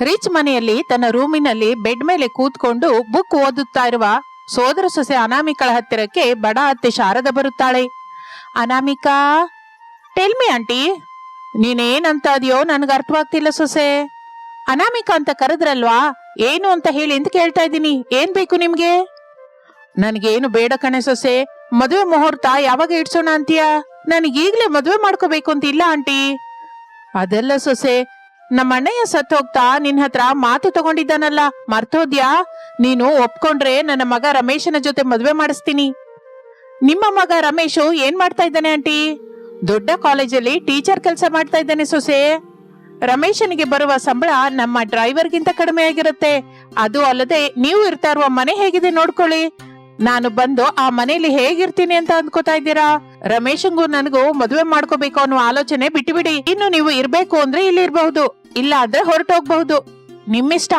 Rich ಮನೆಯಲ್ಲಿ ತನ್ನ ರೂಮಿನಲ್ಲಿ ಬೆಡ್ ಮೇಲೆ ಕೂತ್ಕೊಂಡು ಬುಕ್ ಓದುತ್ತಾ ಇರುವ ಸೋದರ ಸೊಸೆ ಅನಾಮಿಕಳ ಹತ್ತಿರಕ್ಕೆ ಬಡ ಅತ್ತೆ ಶಾರದ ಬರುತ್ತಾಳೆ. ಅನಾಮಿಕಾ ಟೆಲ್ಮಿ ಆಂಟಿ ನೀನೇನಂತ ಅದೆಯೋ ನನ್ಗೆ ಅರ್ಥವಾಗ್ತಿಲ್ಲ ಸೊಸೆ. ಅನಾಮಿಕಾ ಅಂತ ಕರೆದ್ರಲ್ವಾ? ಏನು ಅಂತ ಹೇಳಿ ಅಂತ ಕೇಳ್ತಾ ಇದ್ದೀನಿ. ಏನ್ ಬೇಕು ನಿಮ್ಗೆ? ನನಗೇನು ಬೇಡ ಕಣೆ ಸೊಸೆ. ಮದುವೆ ಮುಹೂರ್ತ ಯಾವಾಗ ಇಡ್ಸೋಣ ಅಂತೀಯಾ? ನನಗೀಗ್ಲೇ ಮದುವೆ ಮಾಡ್ಕೋಬೇಕು ಅಂತ ಇಲ್ಲ ಆಂಟಿ ಅದೆಲ್ಲ ಸೊಸೆ ನಮ್ಮ ಸತ್ತೋಗ್ತಾ ನಿನ್ ಹತ್ರ ಮಾತು ತಗೊಂಡಿದ್ದಾನಲ್ಲ, ಮರ್ತೋದ್ಯಾ? ನೀನು ಒಪ್ಕೊಂಡ್ರೆ ನನ್ನ ಮಗ ರಮೇಶನ ಜೊತೆ ಮದ್ವೆ ಮಾಡಿಸ್ತೀನಿ. ನಿಮ್ಮ ಮಗ ರಮೇಶು ಏನ್ ಮಾಡ್ತಾ ಇದ್ದಾನೆ ಆಂಟಿ? ದೊಡ್ಡ ಕಾಲೇಜಲ್ಲಿ ಟೀಚರ್ ಕೆಲಸ ಮಾಡ್ತಾ ಇದ್ದಾನೆ ಸೊಸೆ. ರಮೇಶನಿಗೆ ಬರುವ ಸಂಬಳ ನಮ್ಮ ಡ್ರೈವರ್ಗಿಂತ ಕಡಿಮೆ ಆಗಿರುತ್ತೆ. ಅದು ಅಲ್ಲದೆ ನೀವು ಇರ್ತಾ ಇರುವ ಮನೆ ಹೇಗಿದೆ ನೋಡ್ಕೊಳ್ಳಿ. ನಾನು ಬಂದು ಆ ಮನೆಯಲ್ಲಿ ಹೇಗಿರ್ತೀನಿ ಅಂತ ಅಂದ್ಕೋತಾ ಇದ್ದೀರಾ? ರಮೇಶಂಗೂ ನನಗೂ ಮದುವೆ ಮಾಡ್ಕೋಬೇಕು ಅನ್ನೋ ಆಲೋಚನೆ ಬಿಟ್ಟುಬಿಡಿ ಇನ್ನು ನೀವು ಇರ್ಬೇಕು ಅಂದ್ರೆ ಇಲ್ಲಿ ಇರ್ಬಹುದು. ಇಲ್ಲ ಅಂದ್ರೆ ಹೊರಟೋಗ್ಬಹುದು ನಿಮ್ಮಿಷ್ಟ.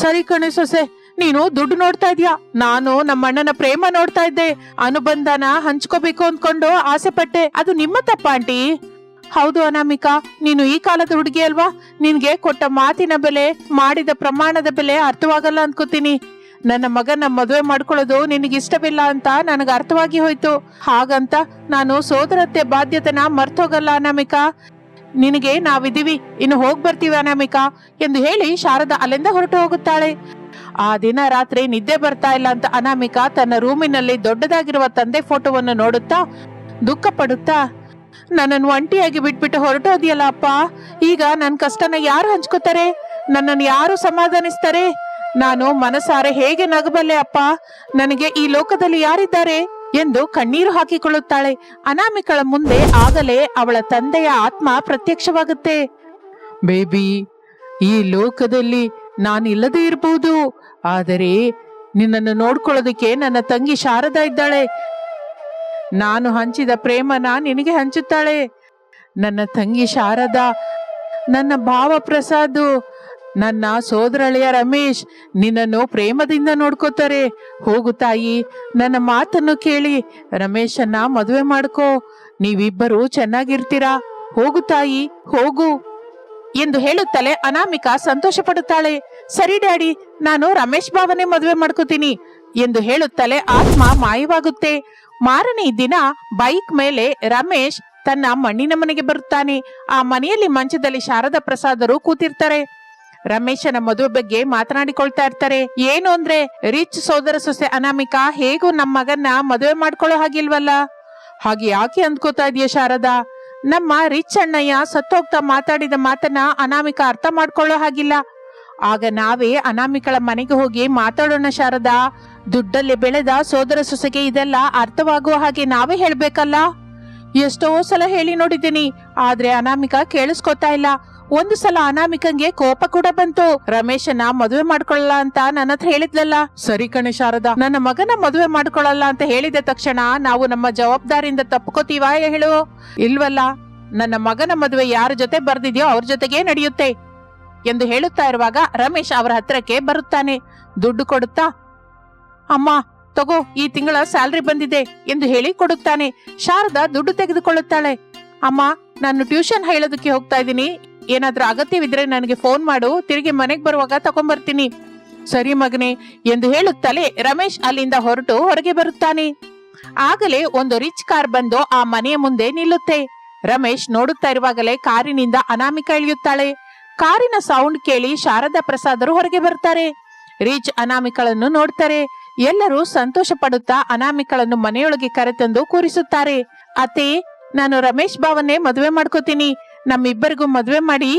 ಸರಿ ಕಣೆ ಸೊಸೆ, ನೀನು ದುಡ್ಡು ನೋಡ್ತಾ ಇದ್ಯಾ? ನಾನು ನಮ್ಮ ಅಣ್ಣನ ಪ್ರೇಮ ನೋಡ್ತಾ ಇದ್ದೆ. ಅನುಬಂಧನ ಹಂಚ್ಕೋಬೇಕು ಅಂದ್ಕೊಂಡು ಆಸೆ ಪಟ್ಟೆ ಅದು ನಿಮ್ಮ ತಪ್ಪ ಆಂಟಿ. ಹೌದು ಅನಾಮಿಕಾ, ನೀನು ಈ ಕಾಲದ ಹುಡುಗಿ ಅಲ್ವಾ? ನಿನ್ಗೆ ಕೊಟ್ಟ ಮಾತಿನ ಬೆಲೆ, ಮಾಡಿದ ಪ್ರಮಾಣದ ಬೆಲೆ ಅರ್ಥವಾಗಲ್ಲ ಅನ್ಕೋತೀನಿ. ನನ್ನ ಮಗನ ಮದುವೆ ಮಾಡ್ಕೊಳ್ಳೋದು ನಿನಗೆ ಇಷ್ಟವಿಲ್ಲ ಅಂತ ನನಗೆ ಅರ್ಥವಾಗಿ ಹೋಯ್ತು. ಹಾಗಂತ ನಾನು ಸೋದರತ್ತೆ ಬಾಧ್ಯತೆನ ಮರ್ತೋಗಲ್ಲ ಅನಾಮಿಕಾ. ನಿನಗೆ ನಾವಿದೀವಿ ಇನ್ನು ಹೋಗ್ ಬರ್ತೀವಿ ಅನಾಮಿಕಾ ಎಂದು ಹೇಳಿ ಶಾರದಾ ಅಲ್ಲಿಂದ ಹೊರಟು ಹೋಗುತ್ತಾಳೆ. ಆ ದಿನ ರಾತ್ರಿ ನಿದ್ದೆ ಬರ್ತಾ ಇಲ್ಲ ಅಂತ ಅನಾಮಿಕಾ ತನ್ನ ರೂಮಿನಲ್ಲಿ ದೊಡ್ಡದಾಗಿರುವ ತಂದೆ ಫೋಟೋವನ್ನು ನೋಡುತ್ತಾ ದುಃಖ ಪಡುತ್ತಾ, ನನ್ನನ್ನು ಒಂಟಿಯಾಗಿ ಬಿಟ್ಬಿಟ್ಟು ಹೊರಟೋದಿಯಲ್ಲ ಅಪ್ಪ, ಈಗ ನನ್ನ ಕಷ್ಟನ ಯಾರು ಹಂಚ್ಕೋತಾರೆ? ನನ್ನನ್ನು ಯಾರು ಸಮಾಧಾನಿಸ್ತಾರೆ? ನಾನು ಮನಸಾರೆ ಹೇಗೆ ನಗಬಲ್ಲೆ ಅಪ್ಪ? ನನಗೆ ಈ ಲೋಕದಲ್ಲಿ ಯಾರಿದ್ದಾರೆ? ಎಂದು ಕಣ್ಣೀರು ಹಾಕಿಕೊಳ್ಳುತ್ತಾಳೆ. ಅನಾಮಿಕಳ ಮುಂದೆ ಆಗಲೇ ಅವಳ ತಂದೆಯ ಆತ್ಮ ಪ್ರತ್ಯಕ್ಷವಾಗುತ್ತೆ. ಬೇಬಿ, ಈ ಲೋಕದಲ್ಲಿ ನಾನಿಲ್ಲದೆ ಇರಬಹುದು ಆದರೆ ನಿನ್ನನ್ನು ನೋಡ್ಕೊಳ್ಳೋದಕ್ಕೆ ನನ್ನ ತಂಗಿ ಶಾರದಾ ಇದ್ದಾಳೆ. ನಾನು ಹಂಚಿದ ಪ್ರೇಮನ ನಿನಗೆ ಹಂಚುತ್ತಾಳೆ. ನನ್ನ ತಂಗಿ ಶಾರದಾ, ನನ್ನ ಭಾವ ಪ್ರಸಾದ್ ನನ್ನ ಸೋದರಳೆಯ ರಮೇಶ್ ನಿನ್ನನ್ನು ಪ್ರೇಮದಿಂದ ನೋಡ್ಕೋತಾರೆ. ಹೋಗು ತಾಯಿ, ನನ್ನ ಮಾತನ್ನು ಕೇಳಿ. ರಮೇಶನ್ನ ಮದುವೆ ಮಾಡ್ಕೋ. ನೀವಿಬ್ಬರು ಚೆನ್ನಾಗಿರ್ತೀರಾ? ಹೋಗು ತಾಯಿ, ಹೋಗು. ಎಂದು ಹೇಳುತ್ತಲೇ ಅನಾಮಿಕಾ ಸಂತೋಷ ಪಡುತ್ತಾಳೆ ಸರಿ ಡ್ಯಾಡಿ, ನಾನು ರಮೇಶ್ ಭಾವನೆ ಮದುವೆ ಮಾಡ್ಕೋತೀನಿ ಎಂದು ಹೇಳುತ್ತಲೇ ಆತ್ಮ ಮಾಯವಾಗುತ್ತೆ. ಮಾರನೇ ದಿನ ಬೈಕ್ ಮೇಲೆ ರಮೇಶ್ ತನ್ನ ಮಣ್ಣಿನ ಮನೆಗೆ ಬರುತ್ತಾನೆ. ಆ ಮನೆಯಲ್ಲಿ ಮಂಚದಲ್ಲಿ ಶಾರದಾ ಪ್ರಸಾದರು ಕೂತಿರ್ತಾರೆ. ರಮೇಶನ ಮದುವೆ ಬಗ್ಗೆ ಮಾತನಾಡಿಕೊಳ್ತಾ ಇರ್ತಾರೆ. ಏನು ಅಂದ್ರೆ ರಿಚ್ ಸೋದರ ಸೊಸೆ ಅನಾಮಿಕಾ ಹೇಗೂ ನಮ್ಮ ಮಗನ್ನ ಮದುವೆ ಮಾಡ್ಕೊಳ್ಳೋ ಹಾಗಿಲ್ವಲ್ಲ? ಹಾಗೆ ಯಾಕೆ ಅಂದ್ಕೋತಾ ಇದೆಯಾ ಶಾರದಾ? ನಮ್ಮ ರಿಚ್ ಅಣ್ಣಯ್ಯ ಸತ್ತೋಗ್ತಾ ಮಾತಾಡಿದ ಮಾತನ್ನ ಅನಾಮಿಕಾ ಅರ್ಥ ಮಾಡ್ಕೊಳ್ಳೋ ಹಾಗಿಲ್ಲ. ಆಗ ನಾವೇ ಅನಾಮಿಕಳ ಮನೆಗೆ ಹೋಗಿ ಮಾತಾಡೋಣ ಶಾರದಾ. ದುಡ್ಡಲ್ಲಿ ಬೆಳೆದ ಸೋದರ ಸೊಸೆಗೆ ಇದೆಲ್ಲ ಅರ್ಥವಾಗುವ ಹಾಗೆ ನಾವೇ ಹೇಳ್ಬೇಕಲ್ಲ? ಎಷ್ಟೋ ಸಲ ಹೇಳಿ ನೋಡಿದ್ದೀನಿ, ಆದ್ರೆ ಅನಾಮಿಕಾ ಕೇಳಿಸ್ಕೊತಾ ಇಲ್ಲ. ಒಂದು ಸಲ ಅನಾಮಿಕಂಗೆ ಕೋಪ ಕೂಡ ಬಂತು. ರಮೇಶನ ಮದುವೆ ಮಾಡ್ಕೊಳ್ಳಲ್ಲ ಅಂತ ನನ್ನ ಹತ್ರ ಹೇಳಿದ್ಲಲ್ಲ. ಸರಿ ಕಣೆ ಶಾರದಾ, ನನ್ನ ಮಗನ ಮದುವೆ ಮಾಡ್ಕೊಳ್ಳಲ್ಲ ಅಂತ ಹೇಳಿದ ತಕ್ಷಣ ನಾವು ನಮ್ಮ ಜವಾಬ್ದಾರಿಯಿಂದ ತಪ್ಕೋತೀವಾ ಹೇಳು. ಇಲ್ವಲ್ಲ, ನನ್ನ ಮಗನ ಮದುವೆ ಯಾರ ಜೊತೆ ಬರ್ದಿದ್ಯೋ ಅವ್ರ ಜೊತೆಗೆ ನಡೆಯುತ್ತೆ ಎಂದು ಹೇಳುತ್ತಾ ಇರುವಾಗ ರಮೇಶ್ ಅವರ ಹತ್ರಕ್ಕೆ ಬರುತ್ತಾನೆ. ದುಡ್ಡು ಕೊಡುತ್ತಾ, ಅಮ್ಮ, ತಗೋ, ಈ ತಿಂಗಳ ಸ್ಯಾಲ್ರಿ ಬಂದಿದೆ ಎಂದು ಹೇಳಿ ಕೊಡುತ್ತಾನೆ. ಶಾರದಾ ದುಡ್ಡು ತೆಗೆದುಕೊಳ್ಳುತ್ತಾಳೆ. ಅಮ್ಮ, ನಾನು ಟ್ಯೂಷನ್ ಹೇಳೋದಕ್ಕೆ ಹೋಗ್ತಾ ಇದ್ದೀನಿ. ಏನಾದ್ರೂ ಅಗತ್ಯವಿದ್ರೆ ನನಗೆ ಫೋನ್ ಮಾಡು. ತಿರುಗಿ ಮನೆಗೆ ಬರುವಾಗ ತಗೊಂಬರ್ತೀನಿ. ಸರಿ ಮಗನೆ ಎಂದು ಹೇಳುತ್ತಲೇ ರಮೇಶ್ ಅಲ್ಲಿಂದ ಹೊರಟು ಹೊರಗೆ ಬರುತ್ತಾನೆ. ಆಗಲೇ ಒಂದು ರಿಚ್ ಕಾರ್ ಬಂದು ಆ ಮನೆಯ ಮುಂದೆ ನಿಲ್ಲುತ್ತೆ. ರಮೇಶ್ ನೋಡುತ್ತಾ ಇರುವಾಗಲೇ ಕಾರಿನಿಂದ ಅನಾಮಿಕ ಇಳಿಯುತ್ತಾಳೆ. ಕಾರಿನ ಸೌಂಡ್ ಕೇಳಿ ಶಾರದಾ ಪ್ರಸಾದರು ಹೊರಗೆ ಬರ್ತಾರೆ. ರಿಚ್ ಅನಾಮಿಕಳನ್ನು ನೋಡ್ತಾರೆ. ಎಲ್ಲರೂ ಸಂತೋಷ ಪಡುತ್ತಾ ಅನಾಮಿಕಳನ್ನು ಮನೆಯೊಳಗೆ ಕರೆತಂದು ಕೂರಿಸುತ್ತಾರೆ. ಅತ್ತೆ, ನಾನು ರಮೇಶ್ ಬಾವನ್ನೇ ಮದುವೆ ಮಾಡ್ಕೋತೀನಿ. ನಮ್ಮಿಬ್ಬರಿಗೂ ಮದುವೆ ಮಾಡಿ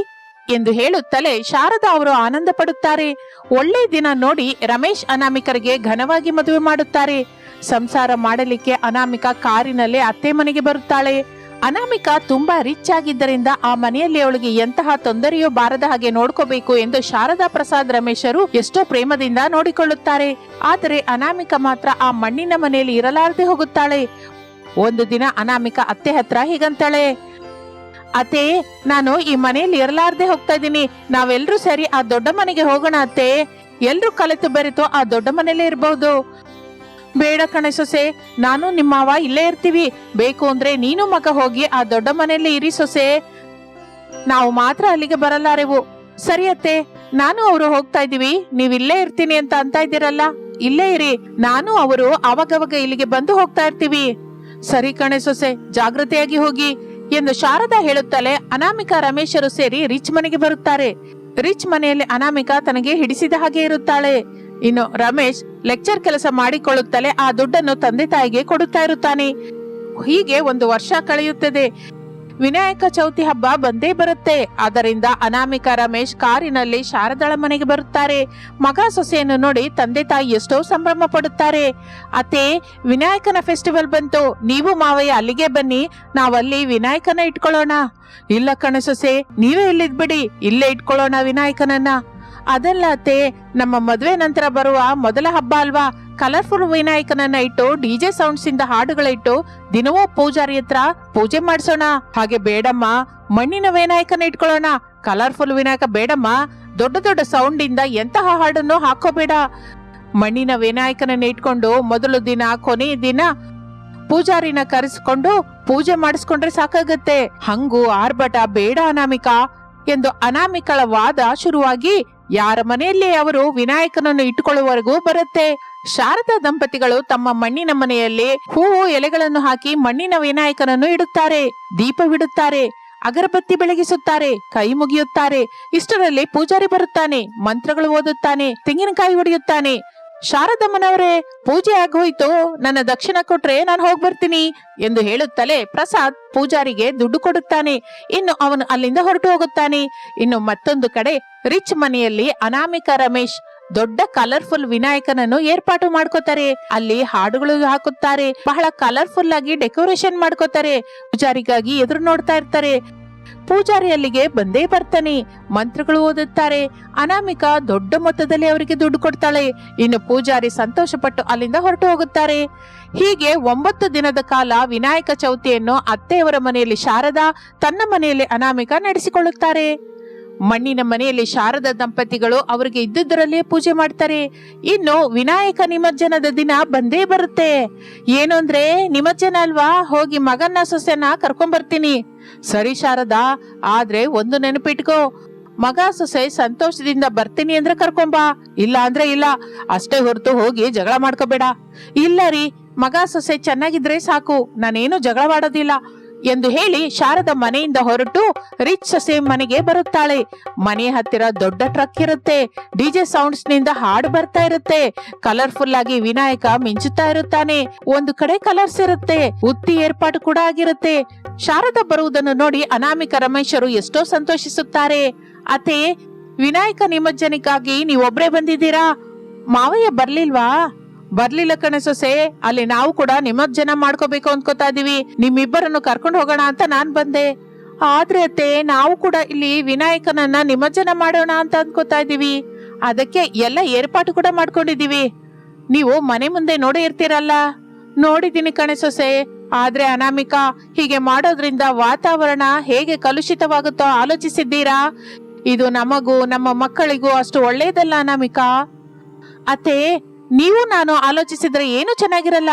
ಎಂದು ಹೇಳುತ್ತಲೇ ಶಾರದಾ ಅವರು ಆನಂದ ಪಡುತ್ತಾರೆ. ಒಳ್ಳೆ ದಿನ ನೋಡಿ ರಮೇಶ್ ಅನಾಮಿಕರಿಗೆ ಘನವಾಗಿ ಮದುವೆ ಮಾಡುತ್ತಾರೆ. ಸಂಸಾರ ಮಾಡಲಿಕ್ಕೆ ಅನಾಮಿಕಾ ಕಾರಿನಲ್ಲೇ ಅತ್ತೆ ಮನೆಗೆ ಬರುತ್ತಾಳೆ. ಅನಾಮಿಕಾ ತುಂಬಾ ರಿಚ್ ಆಗಿದ್ದರಿಂದ ಆ ಮನೆಯಲ್ಲಿ ಅವಳಿಗೆ ಎಂತಹ ತೊಂದರೆಯೂ ಬಾರದ ಹಾಗೆ ನೋಡ್ಕೋಬೇಕು ಎಂದು ಶಾರದಾ ಪ್ರಸಾದ್ ರಮೇಶರು ಎಷ್ಟೋ ಪ್ರೇಮದಿಂದ ನೋಡಿಕೊಳ್ಳುತ್ತಾರೆ. ಆದರೆ ಅನಾಮಿಕಾ ಮಾತ್ರ ಆ ಮಣ್ಣಿನ ಮನೆಯಲ್ಲಿ ಇರಲಾರದೆ ಹೋಗುತ್ತಾಳೆ. ಒಂದು ದಿನ ಅನಾಮಿಕಾ ಅತ್ತೆ ಹತ್ರ ಹೀಗಂತಾಳೆ. ಅತ್ತೆ, ನಾನು ಈ ಮನೆಯಲ್ಲಿ ಇರಲಾರ್ದೆ ಹೋಗ್ತಾ ಇದ್ದೀನಿ. ನಾವೆಲ್ಲರೂ ಸರಿ ಆ ದೊಡ್ಡ ಮನೆಗೆ ಹೋಗೋಣ ಅತ್ತೆ. ಎಲ್ರೂ ಕಲಿತು ಬೆರೆತು ಆ ದೊಡ್ಡ ಮನೆಯಲ್ಲೇ ಇರಬಹುದು ಬೇಡ ಕಣೆ ಸೊಸೆ, ನಾನು ನಿಮ್ಮವ ಇಲ್ಲೇ ಇರ್ತೀವಿ. ಬೇಕು ಅಂದ್ರೆ ನೀನು ಮಗ ಹೋಗಿ ಆ ದೊಡ್ಡ ಮನೆಯಲ್ಲಿ ಇರಿ ಸೊಸೆ. ನಾವು ಮಾತ್ರ ಅಲ್ಲಿಗೆ ಬರಲಾರೆವು. ಸರಿ ಅತ್ತೆ, ನಾನು ಅವರು ಹೋಗ್ತಾ ಇದೀವಿ ನೀವ್ ಇಲ್ಲೇ ಇರ್ತೀನಿ ಅಂತ ಅಂತ ಇದ್ದೀರಲ್ಲ? ಇಲ್ಲೇ ಇರಿ. ನಾನು ಅವರು ಅವಾಗವಾಗ ಇಲ್ಲಿಗೆ ಬಂದು ಹೋಗ್ತಾ ಇರ್ತೀವಿ. ಸರಿ ಕಣೆ ಸೊಸೆ ಜಾಗೃತೆಯಾಗಿ ಹೋಗಿ. ಎಂದು ಶಾರದಾ ಹೇಳುತ್ತಲೇ ಅನಾಮಿಕಾ ರಮೇಶರು ಸೇರಿ ರಿಚ್ ಮನೆಗೆ ಬರುತ್ತಾರೆ. ರಿಚ್ ಮನೆಯಲ್ಲಿ ಅನಾಮಿಕಾ ತನಗೆ ಹಿಡಿಸಿದ ಹಾಗೆ ಇರುತ್ತಾಳೆ. ಇನ್ನು ರಮೇಶ್ ಲೆಕ್ಚರ್ ಕೆಲಸ ಮಾಡಿಕೊಳ್ಳುತ್ತಲೇ ಆ ದುಡ್ಡನ್ನು ತಂದೆ ತಾಯಿಗೆ ಕೊಡುತ್ತಾ ಇರುತ್ತಾನೆ. ಹೀಗೆ ಒಂದು ವರ್ಷ ಕಳೆಯುತ್ತದೆ. ವಿನಾಯಕ ಚೌತಿ ಹಬ್ಬ ಬಂದೇ ಬರುತ್ತೆ. ಅದರಿಂದ ಅನಾಮಿಕ ರಮೇಶ್ ಕಾರಿನಲ್ಲಿ ಶಾರದಳ ಮನೆಗೆ ಬರುತ್ತಾರೆ. ಮಗ ಸೊಸೆಯನ್ನು ನೋಡಿ ತಂದೆ ತಾಯಿ ಎಷ್ಟೋ ಸಂಭ್ರಮ ಪಡುತ್ತಾರೆ. ಅತ್ತೆ, ವಿನಾಯಕನ ಫೆಸ್ಟಿವಲ್ ಬಂತು. ನೀವು ಮಾವಯ್ಯ ಅಲ್ಲಿಗೆ ಬನ್ನಿ. ನಾವಲ್ಲಿ ವಿನಾಯಕನ ಇಟ್ಕೊಳ್ಳೋಣ. ಇಲ್ಲ ಕಣ ಸೊಸೆ, ನೀವೇ ಇಲ್ಲಿದ್ಬಿಡಿ ಇಲ್ಲೇ ಇಟ್ಕೊಳ್ಳೋಣ ವಿನಾಯಕನನ್ನ. ಅದಲ್ಲ ಅತ್ತೆ, ನಮ್ಮ ಮದುವೆ ನಂತರ ಬರುವ ಮೊದಲ ಹಬ್ಬ ಅಲ್ವಾ? ಕಲರ್ಫುಲ್ ವಿನಾಯಕನನ್ನ ಇಟ್ಟು ಡಿಜೆ ಸೌಂಡ್ಸ್ ಇಂದ ಹಾಡುಗಳಿಟ್ಟು ದಿನವೂ ಪೂಜಾರಿ ಹತ್ರ ಪೂಜೆ ಮಾಡಿಸೋಣ. ಹಾಗೆ ಬೇಡಮ್ಮ, ಮಣ್ಣಿನ ವಿನಾಯಕನ ಇಟ್ಕೊಳ್ಳೋಣ. ಕಲರ್ಫುಲ್ ವಿನಾಯಕ ಬೇಡಮ್ಮ, ದೊಡ್ಡ ದೊಡ್ಡ ಸೌಂಡ್ ಇಂದ ಎಂತಹ ಹಾಡನ್ನು ಹಾಕೋಬೇಡ. ಮಣ್ಣಿನ ವಿನಾಯಕನನ್ನ ಇಟ್ಕೊಂಡು ಮೊದಲು ದಿನ ಕೊನೆಯ ದಿನ ಪೂಜಾರಿನ ಕರೆಸಿಕೊಂಡು ಪೂಜೆ ಮಾಡಿಸ್ಕೊಂಡ್ರೆ ಸಾಕಾಗತ್ತೆ. ಹಂಗು ಆರ್ಭಟ ಬೇಡ ಅನಾಮಿಕಾ ಎಂದು ಅನಾಮಿಕಳ ವಾದ ಶುರುವಾಗಿ ಯಾರ ಮನೆಯಲ್ಲಿ ಅವರು ವಿನಾಯಕನನ್ನು ಇಟ್ಟುಕೊಳ್ಳುವವರೆಗೂ ಬರುತ್ತೆ. ಶಾರದಾ ದಂಪತಿಗಳು ತಮ್ಮ ಮಣ್ಣಿನ ಮನೆಯಲ್ಲಿ ಹೂವು, ಎಲೆಗಳನ್ನು ಹಾಕಿ ಮಣ್ಣಿನ ವಿನಾಯಕನನ್ನು ಇಡುತ್ತಾರೆ. ದೀಪವಿಡುತ್ತಾರೆ ಅಗರಬತ್ತಿ ಬೆಳಗಿಸುತ್ತಾರೆ. ಕೈ ಮುಗಿಯುತ್ತಾರೆ. ಇಷ್ಟರಲ್ಲಿ ಪೂಜಾರಿ ಬರುತ್ತಾನೆ. ಮಂತ್ರಗಳು ಓದುತ್ತಾನೆ. ತೆಂಗಿನಕಾಯಿ ಹೊಡೆಯುತ್ತಾನೆ ಶಾರದಮ್ಮನವರೇ, ಪೂಜೆ ಆಗೋಯ್ತು ನನ್ನ ದಕ್ಷಿಣ ಕೊಟ್ರೆ ನಾನು ಹೋಗಿ ಬರ್ತೀನಿ ಎಂದು ಹೇಳುತ್ತಲೇ ಪ್ರಸಾದ್ ಪೂಜಾರಿಗೆ ದುಡ್ಡು ಕೊಡುತ್ತಾನೆ. ಇನ್ನು ಅವನು ಅಲ್ಲಿಂದ ಹೊರಟು ಹೋಗುತ್ತಾನೆ. ಇನ್ನು ಮತ್ತೊಂದು ಕಡೆ ರಿಚ್ ಮನೆಯಲ್ಲಿ ಅನಾಮಿಕಾ ರಮೇಶ್, ದೊಡ್ಡ ಕಲರ್ಫುಲ್ ವಿನಾಯಕನನ್ನು ಏರ್ಪಾಟು ಮಾಡ್ಕೋತಾರೆ. ಅಲ್ಲಿ ಹಾಡುಗಳು ಹಾಕುತ್ತಾರೆ. ಬಹಳ ಕಲರ್ಫುಲ್ ಆಗಿ ಡೆಕೋರೇಷನ್ ಮಾಡ್ಕೋತಾರೆ. ಪೂಜಾರಿಗಾಗಿ ಎದುರು ನೋಡ್ತಾ ಇರ್ತಾರೆ. ಪೂಜಾರಿ ಅಲ್ಲಿಗೆ ಬಂದೇ ಬರ್ತಾನೆ. ಮಂತ್ರಗಳು ಓದುತ್ತಾರೆ. ಅನಾಮಿಕ ದೊಡ್ಡ ಮೊತ್ತದಲ್ಲಿ ಅವರಿಗೆ ದುಡ್ಡು ಕೊಡ್ತಾಳೆ. ಇನ್ನು ಪೂಜಾರಿ ಸಂತೋಷಪಟ್ಟು ಅಲ್ಲಿಂದ ಹೊರಟು ಹೋಗುತ್ತಾರೆ. ಹೀಗೆ ಒಂಬತ್ತು ದಿನದ ಕಾಲ ವಿನಾಯಕ ಚೌತಿಯನ್ನು ಅತ್ತೆಯವರ ಮನೆಯಲ್ಲಿ ಶಾರದಾ ತನ್ನ ಮನೆಯಲ್ಲಿ ಅನಾಮಿಕ ನಡೆಸಿಕೊಳ್ಳುತ್ತಾರೆ. ಮಣ್ಣಿನ ಮನೆಯಲ್ಲಿ ಶಾರದ ದಂಪತಿಗಳು ಅವರಿಗೆ ಇದ್ದುದರಲ್ಲೇ ಪೂಜೆ ಮಾಡ್ತಾರೆ. ಇನ್ನು ವಿನಾಯಕ ನಿಮಜ್ಜನದ ದಿನ ಬಂದೇ ಬರುತ್ತೆ. ಏನು ಅಂದ್ರೆ ನಿಮಜ್ಜನ ಅಲ್ವಾ? ಹೋಗಿ ಮಗನ ಸೊಸೆನ ಕರ್ಕೊಂಡ್ ಸರಿ ಶಾರದಾ, ಆದ್ರೆ ಒಂದು ನೆನಪಿಟ್ಕೋ. ಮಗ ಸೊಸೆ ಸಂತೋಷದಿಂದ ಬರ್ತೀನಿ ಅಂದ್ರೆ ಕರ್ಕೊಂಬಾ. ಇಲ್ಲ ಅಂದ್ರೆ ಇಲ್ಲ. ಅಷ್ಟೇ ಹೊರತು ಹೋಗಿ ಜಗಳ ಮಾಡ್ಕೋಬೇಡ. ಇಲ್ಲ ರೀ, ಮಗ ಸೊಸೆ ಚೆನ್ನಾಗಿದ್ರೆ ಸಾಕು. ನಾನೇನು ಜಗಳವಾಡೋದಿಲ್ಲ ಎಂದು ಹೇಳಿ ಶಾರದ ಮನೆಯಿಂದ ಹೊರಟು ರಿಚ್ ಸೊಸೆ ಮನೆಗೆ ಬರುತ್ತಾಳೆ. ಮನೆ ಹತ್ತಿರ ದೊಡ್ಡ ಟ್ರಕ್ ಇರುತ್ತೆ. ಡಿಜೆ ಸೌಂಡ್ಸ್ನಿಂದ ಹಾಡು ಬರ್ತಾ ಇರುತ್ತೆ. ಕಲರ್ಫುಲ್ ಆಗಿ ವಿನಾಯಕ ಮಿಂಚುತ್ತಾ ಇರುತ್ತಾನೆ. ಒಂದು ಕಡೆ ಕಲರ್ಸ್ ಇರುತ್ತೆ. ಉತ್ತಿ ಏರ್ಪಾಡು ಕೂಡ ಆಗಿರುತ್ತೆ. ಶಾರದ ಬರುವುದನ್ನು ನೋಡಿ ಅನಾಮಿಕ ರಮೇಶರು ಎಷ್ಟೋ ಸಂತೋಷಿಸುತ್ತಾರೆ. ಅತೆ ವಿನಾಯಕ ನಿಮಜ್ಜನಿಗಾಗಿ ನೀವೊಬ್ರೇ ಬಂದಿದ್ದೀರಾ? ಮಾವಯ್ಯ ಬರ್ಲಿಲ್ವಾ? ಬರ್ಲಿಲ್ಲ ಕಣೆ ಸೊಸೆ. ಅಲ್ಲಿ ನಾವು ಕೂಡ ನಿಮಜ್ಜನ ಮಾಡ್ಕೋಬೇಕು ಅನ್ಕೋತಾ ಇದೀವಿ. ನಿಮ್ಮಿಬ್ಬರನ್ನು ಕರ್ಕೊಂಡು ಹೋಗೋಣ ಅಂತ ನಾನ್ ಬಂದೆ. ಆದ್ರೆ ಅತ್ತೆ, ನಾವು ಕೂಡ ಇಲ್ಲಿ ವಿನಾಯಕನನ್ನ ನಿಮಜ್ಜನ ಮಾಡೋಣ ಅಂತ ಅನ್ಕೋತಾ ಇದೀವಿ. ಅದಕ್ಕೆ ಎಲ್ಲ ಏರ್ಪಾಟು ಕೂಡ ಮಾಡ್ಕೊಂಡಿದೀವಿ. ನೀವು ಮನೆ ಮುಂದೆ ನೋಡೇ ಇರ್ತೀರಲ್ಲ. ನೋಡಿದೀನಿ ಕಣೆ ಸೊಸೆ. ಆದ್ರೆ ಅನಾಮಿಕಾ, ಹೀಗೆ ಮಾಡೋದ್ರಿಂದ ವಾತಾವರಣ ಹೇಗೆ ಕಲುಷಿತವಾಗುತ್ತೋ ಆಲೋಚಿಸಿದ್ದೀರಾ? ಇದು ನಮಗೂ, ನಮ್ಮ ಮಕ್ಕಳಿಗೂ ಅಷ್ಟು ಒಳ್ಳೇದಲ್ಲ ಅನಾಮಿಕಾ? ಅತ್ತೆ ನೀವು ನಾನು ಆಲೋಚಿಸಿದ್ರೆ ಏನು ಚೆನ್ನಾಗಿರಲ್ಲ?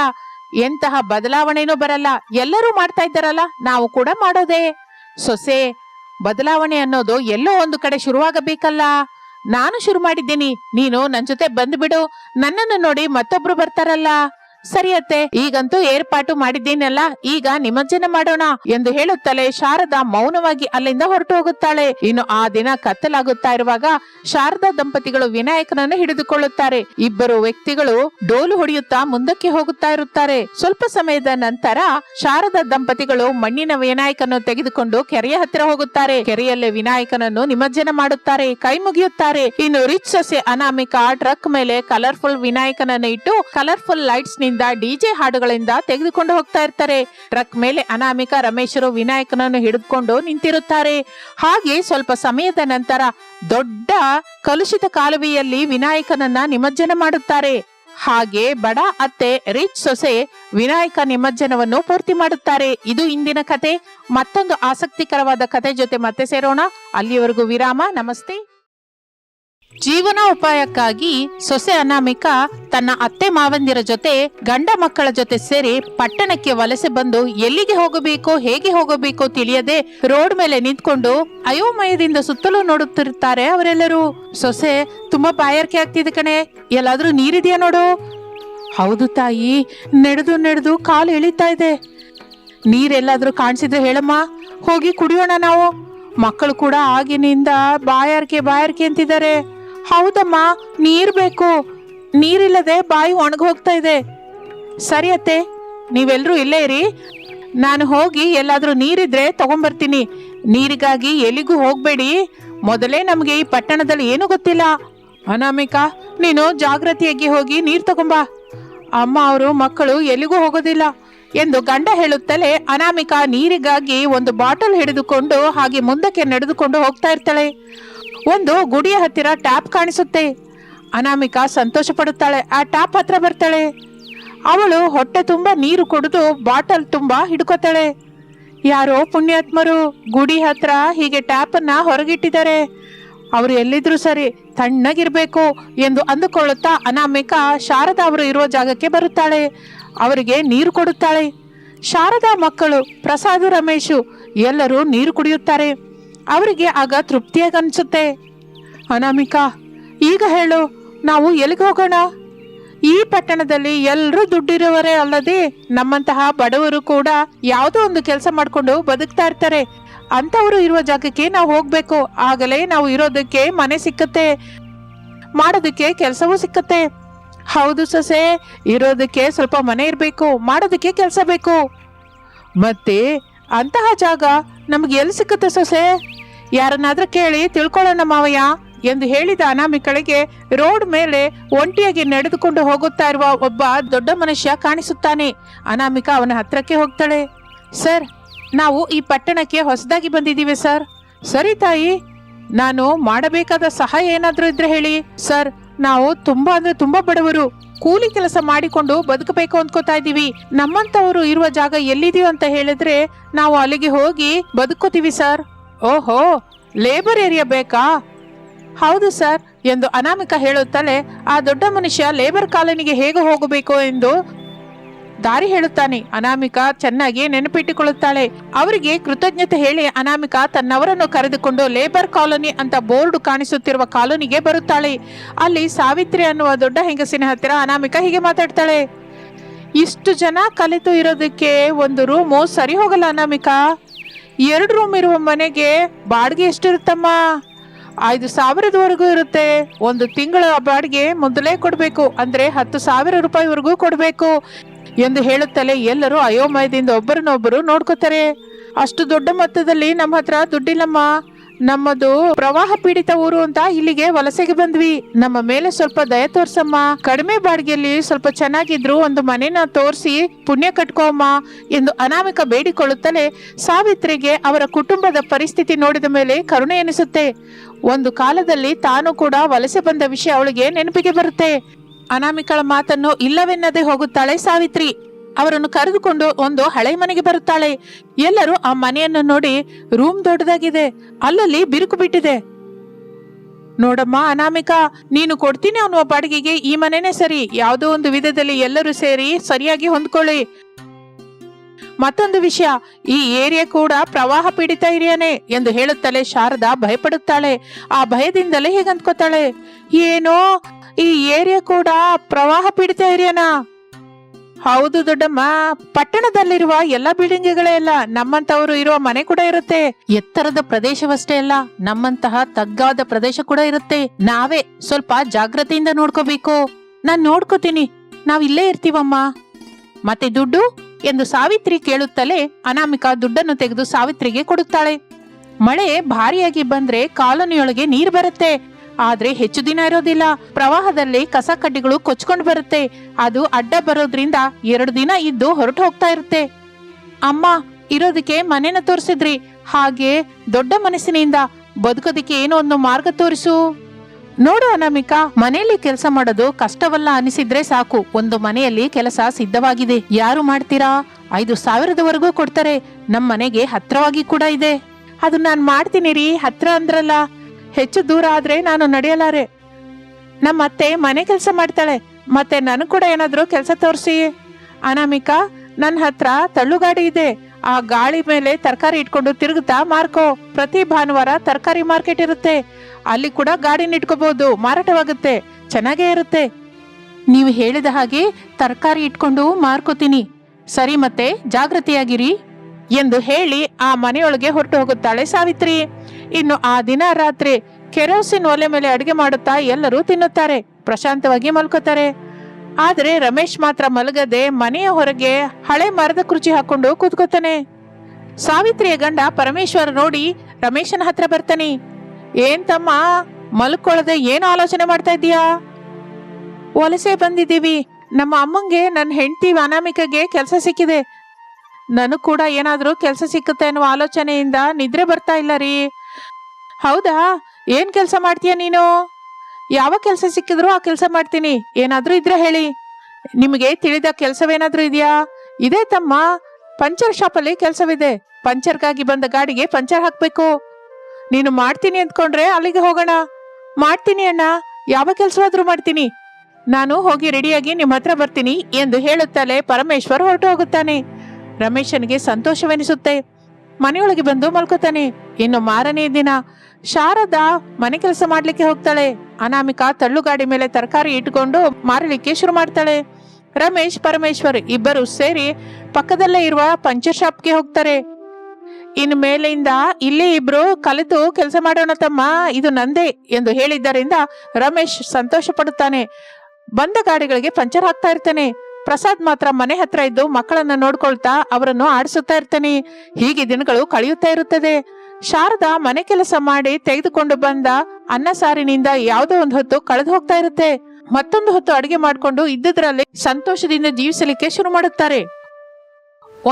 ಎಂತಹ ಬದಲಾವಣೆನೂ ಬರಲ್ಲ. ಎಲ್ಲರೂ ಮಾಡ್ತಾ ಇದ್ದಾರಲ್ಲ, ನಾವು ಕೂಡ ಮಾಡೋದೇ. ಸೊಸೆ, ಬದಲಾವಣೆ ಅನ್ನೋದು ಎಲ್ಲೋ ಒಂದು ಕಡೆ ಶುರುವಾಗಬೇಕಲ್ಲ? ನಾನು ಶುರು ಮಾಡಿದ್ದೀನಿ. ನೀನು ನನ್ ಜೊತೆ ಬಂದ್ಬಿಡು. ನನ್ನನ್ನು ನೋಡಿ ಮತ್ತೊಬ್ರು ಬರ್ತಾರಲ್ಲ. ಸರಿ ಅತ್ತೆ ಈಗಂತೂ ಏರ್ಪಾಟು ಮಾಡಿದ್ದೀನಲ್ಲ, ಈಗ ನಿಮಜ್ಜನ ಮಾಡೋಣ ಎಂದು ಹೇಳುತ್ತಲೇ ಶಾರದಾ ಮೌನವಾಗಿ ಅಲ್ಲಿಂದ ಹೊರಟು ಹೋಗುತ್ತಾಳೆ. ಇನ್ನು ಆ ದಿನ ಕತ್ತಲಾಗುತ್ತಾ ಇರುವಾಗ ಶಾರದಾ ದಂಪತಿಗಳು ವಿನಾಯಕನನ್ನು ಹಿಡಿದುಕೊಳ್ಳುತ್ತಾರೆ. ಇಬ್ಬರು ವ್ಯಕ್ತಿಗಳು ಡೋಲು ಹೊಡೆಯುತ್ತಾ ಮುಂದಕ್ಕೆ ಹೋಗುತ್ತಾ ಇರುತ್ತಾರೆ. ಸ್ವಲ್ಪ ಸಮಯದ ನಂತರ ಶಾರದಾ ದಂಪತಿಗಳು ಮಣ್ಣಿನ ವಿನಾಯಕನನ್ನು ತೆಗೆದುಕೊಂಡು ಕೆರೆಯ ಹತ್ತಿರ ಹೋಗುತ್ತಾರೆ. ಕೆರೆಯಲ್ಲೇ ವಿನಾಯಕನನ್ನು ನಿಮಜ್ಜನ ಮಾಡುತ್ತಾರೆ, ಕೈ ಮುಗಿಯುತ್ತಾರೆ. ಇನ್ನು ರಿಚ್ ಸಸ್ಯ ಅನಾಮಿಕಾ ಟ್ರಕ್ ಮೇಲೆ ಕಲರ್ಫುಲ್ ವಿನಾಯಕನನ್ನು ಇಟ್ಟು, ಕಲರ್ಫುಲ್ ಲೈಟ್ಸ್ ನಿಂದ ಡಿಜೆ ಹಾಡುಗಳಿಂದ ತೆಗೆದುಕೊಂಡು ಹೋಗ್ತಾ ಇರ್ತಾರೆ. ಟ್ರಕ್ ಮೇಲೆ ಅನಾಮಿಕ ರಮೇಶರು ವಿನಾಯಕನನ್ನು ಹಿಡಿದುಕೊಂಡು ನಿಂತಿರುತ್ತಾರೆ. ಹಾಗೆ ಸ್ವಲ್ಪ ಸಮಯದ ನಂತರ ದೊಡ್ಡ ಕಲುಷಿತ ಕಾಲುವೆಯಲ್ಲಿ ವಿನಾಯಕನನ್ನ ನಿಮಜ್ಜನ ಮಾಡುತ್ತಾರೆ. ಹಾಗೆ ಬಡ ಅತ್ತೆ ರಿಚ್ ಸೊಸೆ ವಿನಾಯಕ ನಿಮಜ್ಜನವನ್ನು ಪೂರ್ತಿ ಮಾಡುತ್ತಾರೆ. ಇದು ಇಂದಿನ ಕತೆ. ಮತ್ತೊಂದು ಆಸಕ್ತಿಕರವಾದ ಕತೆ ಜೊತೆ ಮತ್ತೆ ಸೇರೋಣ. ಅಲ್ಲಿಯವರೆಗೂ ವಿರಾಮ. ನಮಸ್ತೆ. ಜೀವ ಉಪಾಯಕ್ಕಾಗಿ ಸೊಸೆ ಅನಾಮಿಕ ತನ್ನ ಅತ್ತೆ ಮಾವಂದಿರ ಜೊತೆ, ಗಂಡ ಮಕ್ಕಳ ಜೊತೆ ಸೇರಿ ಪಟ್ಟಣಕ್ಕೆ ವಲಸೆ ಬಂದು ಎಲ್ಲಿಗೆ ಹೋಗಬೇಕೋ, ಹೇಗೆ ಹೋಗಬೇಕೋ ತಿಳಿಯದೆ ರೋಡ್ ಮೇಲೆ ನಿಂತ್ಕೊಂಡು ಅಯೋಮಯದಿಂದ ಸುತ್ತಲೂ ನೋಡುತ್ತಿರುತ್ತಾರೆ ಅವರೆಲ್ಲರೂ. ಸೊಸೆ, ತುಂಬಾ ಬಾಯಾರಿಕೆ ಆಗ್ತಿದೆ ಕಣೆ. ಎಲ್ಲಾದ್ರೂ ನೀರಿದೆಯಾ ನೋಡು. ಹೌದು ತಾಯಿ, ನಡೆದು ನಡೆದು ಕಾಲು ಎಳಿತಾ ಇದೆ. ನೀರೆಲ್ಲಾದ್ರೂ ಕಾಣಿಸಿದ್ರೆ ಹೇಳಮ್ಮ, ಹೋಗಿ ಕುಡಿಯೋಣ ನಾವು. ಮಕ್ಕಳು ಕೂಡ ಆಗಿನಿಂದ ಬಾಯಾರಿಕೆ ಬಾಯಾರಿಕೆ ಅಂತಿದ್ದಾರೆ. ಹೌದಮ್ಮ, ನೀರ್ ಬೇಕು. ನೀರಿಲ್ಲದೆ ಬಾಯಿ ಒಣಗಿ ಹೋಗ್ತಾ ಇದೆ. ಸರಿ ಅತ್ತೆ ನೀವೆಲ್ಲರೂ ಇಲ್ಲೇ ಇರಿ. ನಾನು ಹೋಗಿ ಎಲ್ಲಾದರೂ ನೀರಿದ್ರೆ ತಗೊಂಬರ್ತೀನಿ. ನೀರಿಗಾಗಿ ಎಲ್ಲಿಗೂ ಹೋಗಬೇಡಿ. ಮೊದಲೇ ನಮಗೆ ಈ ಪಟ್ಟಣದಲ್ಲಿ ಏನೂ ಗೊತ್ತಿಲ್ಲ. ಅನಾಮಿಕಾ, ನೀನು ಜಾಗೃತಿಯಾಗಿ ಹೋಗಿ ನೀರು ತಗೊಂಬಾ. ಅಮ್ಮ ಅವರು ಮಕ್ಕಳು ಎಲ್ಲಿಗೂ ಹೋಗೋದಿಲ್ಲ ಎಂದು ಗಂಡ ಹೇಳುತ್ತಲೇ ಅನಾಮಿಕಾ ನೀರಿಗಾಗಿ ಒಂದು ಬಾಟಲ್ ಹಿಡಿದುಕೊಂಡು ಹಾಗೆ ಮುಂದಕ್ಕೆ ನಡೆದುಕೊಂಡು ಹೋಗ್ತಾ ಇರ್ತಾಳೆ. ಒಂದು ಗುಡಿಯ ಹತ್ತಿರ ಟ್ಯಾಪ್ ಕಾಣಿಸುತ್ತೆ. ಅನಾಮಿಕಾ ಸಂತೋಷ ಪಡುತ್ತಾಳೆ ಆ ಟ್ಯಾಪ್ ಹತ್ರ ಬರ್ತಾಳೆ. ಅವಳು ಹೊಟ್ಟೆ ತುಂಬಾ ನೀರು ಕುಡಿದು ಬಾಟಲ್ ತುಂಬಾ ಹಿಡ್ಕೋತಾಳೆ. ಯಾರೋ ಪುಣ್ಯಾತ್ಮರು ಗುಡಿ ಹತ್ರ ಹೀಗೆ ಟ್ಯಾಪ್ ಅನ್ನ ಹೊರಗಿಟ್ಟಿದ್ದಾರೆ. ಅವರು ಎಲ್ಲಿದ್ರು ಸರಿ ತಣ್ಣಗಿರ್ಬೇಕು ಎಂದು ಅಂದುಕೊಳ್ಳುತ್ತಾ ಅನಾಮಿಕಾ ಶಾರದಾ ಅವರು ಇರುವ ಜಾಗಕ್ಕೆ ಬರುತ್ತಾಳೆ. ಅವರಿಗೆ ನೀರು ಕೊಡುತ್ತಾಳೆ. ಶಾರದಾ ಮಕ್ಕಳು, ಪ್ರಸಾದ್ ರಮೇಶು ಎಲ್ಲರೂ ನೀರು ಕುಡಿಯುತ್ತಾರೆ. ಅವರಿಗೆ ಆಗ ತೃಪ್ತಿಯಾಗಿ ಅನಿಸುತ್ತೆ ಅನಾಮಿಕಾ, ಈಗ ಹೇಳು, ನಾವು ಎಲ್ಲಿಗೆ ಹೋಗೋಣ? ಈ ಪಟ್ಟಣದಲ್ಲಿ ಎಲ್ಲರೂ ದುಡ್ಡಿರುವರೇ ಅಲ್ಲದೆ ನಮ್ಮಂತಹ ಬಡವರು ಕೂಡ ಯಾವುದೋ ಒಂದು ಕೆಲಸ ಮಾಡಿಕೊಂಡು ಬದುಕ್ತಾ ಇರ್ತಾರೆ. ಅಂತವರು ಇರುವ ಜಾಗಕ್ಕೆ ನಾವು ಹೋಗ್ಬೇಕು. ಆಗಲೇ ನಾವು ಇರೋದಕ್ಕೆ ಮನೆ ಸಿಕ್ಕತ್ತೆ. ಮಾಡೋದಕ್ಕೆ ಕೆಲಸವೂ ಸಿಕ್ಕತ್ತೆ. ಹೌದು ಸೊಸೆ, ಇರೋದಕ್ಕೆ ಸ್ವಲ್ಪ ಮನೆ ಇರಬೇಕು, ಮಾಡೋದಕ್ಕೆ ಕೆಲಸ ಬೇಕು. ಮತ್ತೆ ಅಂತಹ ಜಾಗ ನಮಗೆ ಎಲ್ಲಿ ಸಿಕ್ಕುತ್ತೆ ಸೊಸೆ? ಯಾರನ್ನಾದ್ರೂ ಕೇಳಿ ತಿಳ್ಕೊಳ್ಳೋಣ ಮಾವಯ್ಯ ಎಂದು ಹೇಳಿದ ಅನಾಮಿಕಳಿಗೆ ರೋಡ್ ಮೇಲೆ ಒಂಟಿಯಾಗಿ ನಡೆದುಕೊಂಡು ಹೋಗುತ್ತಾ ಇರುವ ಒಬ್ಬ ದೊಡ್ಡ ಮನುಷ್ಯ ಕಾಣಿಸುತ್ತಾನೆ. ಅನಾಮಿಕ ಅವನ ಹತ್ರಕ್ಕೆ ಹೋಗ್ತಾಳೆ. ಸರ್, ನಾವು ಈ ಪಟ್ಟಣಕ್ಕೆ ಹೊಸದಾಗಿ ಬಂದಿದ್ದೀವಿ ಸರ್. ಸರಿ ತಾಯಿ, ನಾನು ಮಾಡಬೇಕಾದ ಸಹಾಯ ಏನಾದರೂ ಇದ್ರೆ ಹೇಳಿ. ಸರ್, ನಾವು ತುಂಬಾ ಅಂದ್ರೆ ತುಂಬಾ ಬಡವರು. ಕೂಲಿ ಕೆಲಸ ಮಾಡಿಕೊಂಡು ಬದುಕಬೇಕು ಅಂದ್ಕೋತಾ ಇದ್ದೀವಿ. ನಮ್ಮಂತವರು ಇರುವ ಜಾಗ ಎಲ್ಲಿದೆಯೋ ಅಂತ ಹೇಳಿದ್ರೆ ನಾವು ಅಲ್ಲಿಗೆ ಹೋಗಿ ಬದುಕೋತೀವಿ ಸರ್. ಓಹೋ ಲೇಬರ್ ಏರಿಯಾ ಬೇಕಾ? ಹೌದು ಸರ್, ಎಂದು ಅನಾಮಿಕ ಹೇಳುತ್ತಲೇ ಆ ದೊಡ್ಡ ಮನುಷ್ಯ ಲೇಬರ್ ಕಾಲೋನಿಗೆ ಹೇಗೆ ಹೋಗಬೇಕು ಎಂದು ದಾರಿ ಹೇಳುತ್ತಾನೆ. ಅನಾಮಿಕ ಚೆನ್ನಾಗಿ ನೆನಪಿಟ್ಟುಕೊಳ್ಳುತ್ತಾಳೆ. ಅವರಿಗೆ ಕೃತಜ್ಞತೆ ಹೇಳಿ ಅನಾಮಿಕ ತನ್ನವರನ್ನು ಕರೆದುಕೊಂಡು ಲೇಬರ್ ಕಾಲೋನಿ ಅಂತ ಬೋರ್ಡ್ ಕಾಣಿಸುತ್ತಿರುವ ಕಾಲೋನಿಗೆ ಬರುತ್ತಾಳೆ. ಅಲ್ಲಿ ಸಾವಿತ್ರಿ ಅನ್ನುವ ದೊಡ್ಡ ಹೆಂಗಸಿನ ಹತ್ತಿರ ಅನಾಮಿಕ ಹೀಗೆ ಮಾತಾಡ್ತಾಳೆ. ಇಷ್ಟು ಜನ ಕಲಿತು ಇರೋದಕ್ಕೆ ಒಂದು ರೂಮು ಸರಿ ಹೋಗಲ್ಲ ಅನಾಮಿಕ. ಎರಡು ರೂಮ್ ಇರುವ ಮನೆಗೆ ಬಾಡಿಗೆ ಎಷ್ಟಿರುತ್ತಮ್ಮ? ಐದು ಸಾವಿರದವರೆಗೂ ಇರುತ್ತೆ. ಒಂದು ತಿಂಗಳ ಬಾಡಿಗೆ ಮೊದಲೇ ಕೊಡಬೇಕು. ಅಂದ್ರೆ ಹತ್ತು ಸಾವಿರ ರೂಪಾಯಿವರೆಗೂ ಕೊಡಬೇಕು. ಎಂದು ಹೇಳುತ್ತಲೇ ಎಲ್ಲರೂ ಅಯೋಮಯದಿಂದ ಒಬ್ಬರನ್ನೊಬ್ಬರು ನೋಡ್ಕೋತಾರೆ. ಅಷ್ಟು ದೊಡ್ಡ ಮೊತ್ತದಲ್ಲಿ ನಮ್ಮ ಹತ್ರ ದುಡ್ಡಿಲ್ಲಮ್ಮ. ನಮ್ಮದು ಪ್ರವಾಹ ಪೀಡಿತ ಊರು ಅಂತ ಇಲ್ಲಿಗೆ ವಲಸೆಗೆ ಬಂದ್ವಿ. ನಮ್ಮ ಮೇಲೆ ಸ್ವಲ್ಪ ದಯ ತೋರ್ಸಮ್ಮ. ಕಡಿಮೆ ಬಾಡಿಗೆಯಲ್ಲಿ ಸ್ವಲ್ಪ ಚೆನ್ನಾಗಿದ್ರು ಒಂದು ಮನೆನ ತೋರಿಸಿ ಪುಣ್ಯ ಕಟ್ಕೋಮ್ಮ ಎಂದು ಅನಾಮಿಕ ಬೇಡಿಕೊಳ್ಳುತ್ತಲೇ ಸಾವಿತ್ರಿಗೆ ಅವರ ಕುಟುಂಬದ ಪರಿಸ್ಥಿತಿ ನೋಡಿದ ಮೇಲೆ ಕರುಣೆ ಎನಿಸುತ್ತೆ. ಒಂದು ಕಾಲದಲ್ಲಿ ತಾನು ಕೂಡ ವಲಸೆ ಬಂದ ವಿಷಯ ಅವಳಿಗೆ ನೆನಪಿಗೆ ಬರುತ್ತೆ. ಅನಾಮಿಕಳ ಮಾತನ್ನು ಇಲ್ಲವೆನ್ನದೆ ಹೋಗುತ್ತಾಳೆ ಸಾವಿತ್ರಿ. ಅವರನ್ನು ಕರೆದುಕೊಂಡು ಒಂದು ಹಳೆ ಮನೆಗೆ ಬರುತ್ತಾಳೆ. ಎಲ್ಲರೂ ಆ ಮನೆಯನ್ನು ನೋಡಿ ರೂಮ್ ದೊಡ್ಡದಾಗಿದೆ. ಅಲ್ಲಲ್ಲಿ ಬಿರುಕು ಬಿಟ್ಟಿದೆ. ನೋಡಮ್ಮ ಅನಾಮಿಕಾ, ನೀನು ಕೊಡ್ತೀನಿ ಅನ್ನುವ ಬಾಡಿಗೆಗೆ ಈ ಮನೆನೇ ಸರಿ. ಯಾವುದೋ ಒಂದು ವಿಧದಲ್ಲಿ ಎಲ್ಲರೂ ಸೇರಿ ಸರಿಯಾಗಿ ಹೊಂದ್ಕೊಳ್ಳಿ. ಮತ್ತೊಂದು ವಿಷಯ, ಈ ಏರಿಯಾ ಕೂಡ ಪ್ರವಾಹ ಪೀಡಿತ ಏರಿಯಾನೆ ಎಂದು ಹೇಳುತ್ತಲೇ ಶಾರದಾ ಭಯಪಡುತ್ತಾಳೆ. ಆ ಭಯದಿಂದಲೇ ಹೇಗಂದ್ಕೋತಾಳೆ ಏನೋ, ಈ ಏರಿಯಾ ಕೂಡ ಪ್ರವಾಹ ಪೀಡಿತ ಏರಿಯಾನಾ? ಹೌದು ದೊಡ್ಡಮ್ಮ, ಪಟ್ಟಣದಲ್ಲಿರುವ ಎಲ್ಲ ಬಿಲ್ಡಿಂಗ್ಗಳೇ ಅಲ್ಲ ನಮ್ಮಂತವರು ಇರುವ ಮನೆ ಕೂಡ ಇರುತ್ತೆ. ಎತ್ತರದ ಪ್ರದೇಶವಷ್ಟೇ ಅಲ್ಲ, ನಮ್ಮಂತಹ ತಗ್ಗಾದ ಪ್ರದೇಶ ಕೂಡ ಇರುತ್ತೆ. ನಾವೇ ಸ್ವಲ್ಪ ಜಾಗ್ರತೆಯಿಂದ ನೋಡ್ಕೋಬೇಕು. ನಾನ್ ನೋಡ್ಕೋತೀನಿ. ನಾವ್ ಇಲ್ಲೇ ಇರ್ತೀವಮ್ಮ. ಮತ್ತೆ ದುಡ್ಡು? ಎಂದು ಸಾವಿತ್ರಿ ಕೇಳುತ್ತಲೇ ಅನಾಮಿಕಾ ದುಡ್ಡನ್ನು ತೆಗೆದು ಸಾವಿತ್ರಿಗೆ ಕೊಡುತ್ತಾಳೆ. ಮಳೆ ಭಾರಿಯಾಗಿ ಬಂದ್ರೆ ಕಾಲೋನಿಯೊಳಗೆ ನೀರ್ ಬರುತ್ತೆ. ಆದ್ರೆ ಹೆಚ್ಚು ದಿನ ಇರೋದಿಲ್ಲ. ಪ್ರವಾಹದಲ್ಲಿ ಕಸ ಕಡ್ಡಿಗಳು ಕೊಚ್ಕೊಂಡು ಬರುತ್ತೆ. ಅದು ಅಡ್ಡ ಬರೋದ್ರಿಂದ ಎರಡು ದಿನ ಇದ್ದು ಹೊರಟು ಹೋಗ್ತಾ ಇರುತ್ತೆ. ಅಮ್ಮ, ಇರೋದಕ್ಕೆ ಮನೆನ ತೋರಿಸಿದ್ರಿ. ಹಾಗೆ ದೊಡ್ಡ ಮನಸ್ಸಿನಿಂದ ಬದುಕೋದಕ್ಕೆ ಏನೋ ಒಂದು ಮಾರ್ಗ ತೋರಿಸು. ನೋಡು ಅನಾಮಿಕಾ, ಮನೆಯಲ್ಲಿ ಕೆಲಸ ಮಾಡೋದು ಕಷ್ಟವಲ್ಲ ಅನಿಸಿದ್ರೆ ಸಾಕು. ಒಂದು ಮನೆಯಲ್ಲಿ ಕೆಲಸ ಸಿದ್ಧವಾಗಿದೆ. ಯಾರು ಮಾಡ್ತೀರಾ? ಐದು ಸಾವಿರದವರೆಗೂ ಕೊಡ್ತಾರೆ. ನಮ್ ಮನೆಗೆ ಹತ್ರವಾಗಿ ಕೂಡ ಇದೆ. ಅದು ನಾನ್ ಮಾಡ್ತೀನಿ ರೀ, ಹತ್ರ ಅಂದ್ರಲ್ಲ. ಹೆಚ್ಚು ದೂರ ಆದ್ರೆ ನಾನು ನಡೆಯಲಾರೆ. ನಮ್ಮ ಅತ್ತೆ ಮನೆ ಕೆಲಸ ಮಾಡ್ತಾಳೆ. ಮತ್ತೆ ನಾನು ಕೂಡ ಏನಾದರೂ ಕೆಲಸ ತೋರಿಸಿ. ಅನಾಮಿಕಾ ನನ್ನ ಹತ್ರ ತಳ್ಳುಗಾಡಿ ಇದೆ. ಆ ಗಾಳಿ ಮೇಲೆ ತರಕಾರಿ ಇಟ್ಕೊಂಡು ತಿರುಗುತ್ತಾ ಮಾರ್ಕೋ. ಪ್ರತಿ ಭಾನುವಾರ ತರಕಾರಿ ಮಾರ್ಕೆಟ್ ಇರುತ್ತೆ. ಅಲ್ಲಿ ಕೂಡ ಗಾಡಿನ ಇಟ್ಕೋಬಹುದು. ಮಾರಾಟವಾಗುತ್ತೆ. ಚೆನ್ನಾಗೇ ಇರುತ್ತೆ. ನೀವು ಹೇಳಿದ ಹಾಗೆ ತರಕಾರಿ ಇಟ್ಕೊಂಡು ಮಾರ್ಕೋತೀನಿ. ಸರಿ ಮತ್ತೆ ಜಾಗೃತಿಯಾಗಿರಿ ಎಂದು ಹೇಳಿ ಆ ಮನೆಯೊಳಗೆ ಹೊರಟು ಹೋಗುತ್ತಾಳೆ ಸಾವಿತ್ರಿ. ಇನ್ನು ಆ ದಿನ ರಾತ್ರಿ ಕೆರೋಸಿನ್ ಒಲೆ ಮೇಲೆ ಅಡುಗೆ ಮಾಡುತ್ತಾ ಎಲ್ಲರೂ ತಿನ್ನುತ್ತಾರೆ. ಪ್ರಶಾಂತವಾಗಿ ಮಲ್ಕೋತಾರೆ. ಆದರೆ ರಮೇಶ್ ಮಾತ್ರ ಮಲಗದೆ ಮನೆಯ ಹೊರಗೆ ಹಳೆ ಮರದ ಕುರ್ಚಿ ಹಾಕೊಂಡು ಕೂತ್ಕೋತಾನೆ. ಸಾವಿತ್ರಿಯ ಗಂಡ ಪರಮೇಶ್ವರ ನೋಡಿ ರಮೇಶನ ಹತ್ರ ಬರ್ತಾನೆ. ಏನ್ ತಮ್ಮ? ಮಲ್ಕೊಳ್ಳದೆ ಏನು ಆಲೋಚನೆ ಮಾಡ್ತಾ ಇದೀಯಾ ವಲಸೆ ಬಂದಿದ್ದೀವಿ. ನಮ್ಮ ಅಮ್ಮಂಗೆ ನನ್ನ ಹೆಂಡತಿ ಅನಾಮಿಕಗೆ ಕೆಲಸ ಸಿಕ್ಕಿದೆ. ನನಗ್ ಕೂಡ ಏನಾದರೂ ಕೆಲಸ ಸಿಕ್ಕುತ್ತೆ ಅನ್ನೋ ಆಲೋಚನೆಯಿಂದ ನಿದ್ರೆ ಬರ್ತಾ ಇಲ್ಲ ರೀ. ಹೌದಾ? ಏನ್ ಕೆಲಸ ಮಾಡ್ತೀಯ ನೀನು? ಯಾವ ಕೆಲಸ ಸಿಕ್ಕಿದ್ರು ಆ ಕೆಲಸ ಮಾಡ್ತೀನಿ. ಏನಾದ್ರೂ ಇದ್ರೆ ಹೇಳಿ. ನಿಮಗೆ ತಿಳಿದ ಕೆಲಸವೇನಾದ್ರೂ ಇದೆಯಾ? ಇದೇ ತಮ್ಮ. ಪಂಚರ್ ಶಾಪಲ್ಲಿ ಕೆಲಸವಿದೆ. ಪಂಚರ್ಗಾಗಿ ಬಂದ ಗಾಡಿಗೆ ಪಂಚರ್ ಹಾಕ್ಬೇಕು. ನೀನು ಮಾಡ್ತೀನಿ ಅಂದ್ಕೊಂಡ್ರೆ ಅಲ್ಲಿಗೆ ಹೋಗೋಣ. ಮಾಡ್ತೀನಿ ಅಣ್ಣ, ಯಾವ ಕೆಲಸವಾದ್ರೂ ಮಾಡ್ತೀನಿ. ನಾನು ಹೋಗಿ ರೆಡಿಯಾಗಿ ನಿಮ್ಮ ಹತ್ರ ಬರ್ತೀನಿ ಎಂದು ಹೇಳುತ್ತಲೇ ಪರಮೇಶ್ವರ್ ಹೊರಟು ಹೋಗುತ್ತಾನೆ ರಮೇಶನಿಗೆ ಸಂತೋಷವೆನಿಸುತ್ತೆ. ಮನೆಯೊಳಗೆ ಬಂದು ಮಲ್ಕೋತಾನೆ. ಇನ್ನು ಮಾರನೇ ದಿನ ಶಾರದಾ ಮನೆ ಕೆಲಸ ಮಾಡ್ಲಿಕ್ಕೆ ಹೋಗ್ತಾಳೆ. ಅನಾಮಿಕಾ ತಳ್ಳುಗಾಡಿ ಮೇಲೆ ತರಕಾರಿ ಇಟ್ಕೊಂಡು ಮಾರಲಿಕ್ಕೆ ಶುರು ಮಾಡ್ತಾಳೆ. ರಮೇಶ್, ಪರಮೇಶ್ವರ್ ಇಬ್ಬರು ಸೇರಿ ಪಕ್ಕದಲ್ಲೇ ಇರುವ ಪಂಚರ್ ಶಾಪ್ಗೆ ಹೋಗ್ತಾರೆ. ಇನ್ ಮೇಲಿಂದ ಇಲ್ಲಿ ಇಬ್ರು ಕಲಿತು ಕೆಲಸ ಮಾಡೋಣ ತಮ್ಮ, ಇದು ನಂದೇ ಎಂದು ಹೇಳಿದ್ದರಿಂದ ರಮೇಶ್ ಸಂತೋಷ ಪಡುತ್ತಾನೆ ಬಂದ ಗಾಡಿಗಳಿಗೆ ಪಂಚರ್ ಹಾಕ್ತಾ ಇರ್ತಾನೆ. ಪ್ರಸಾದ್ ಮಾತ್ರ ಮನೆ ಹತ್ರ ಇದ್ದು ಮಕ್ಕಳನ್ನ ನೋಡ್ಕೊಳ್ತಾ ಅವರನ್ನು ಆಡಿಸುತ್ತಾ ಇರ್ತಾನೆ. ಹೀಗೆ ದಿನಗಳು ಕಳೆಯುತ್ತಾ ಇರುತ್ತದೆ. ಶಾರದಾ ಮನೆ ಕೆಲಸ ಮಾಡಿ ತೆಗೆದುಕೊಂಡು ಬಂದ ಅನ್ನ ಸಾರಿನಿಂದ ಯಾವುದೋ ಒಂದು ಹೊತ್ತು ಕಳೆದು ಹೋಗ್ತಾ ಇರುತ್ತೆ. ಮತ್ತೊಂದು ಹೊತ್ತು ಅಡಿಗೆ ಮಾಡಿಕೊಂಡು ಇದ್ದದ್ರಲ್ಲಿ ಸಂತೋಷದಿಂದ ಜೀವಿಸಲಿಕ್ಕೆ ಶುರು ಮಾಡುತ್ತಾರೆ.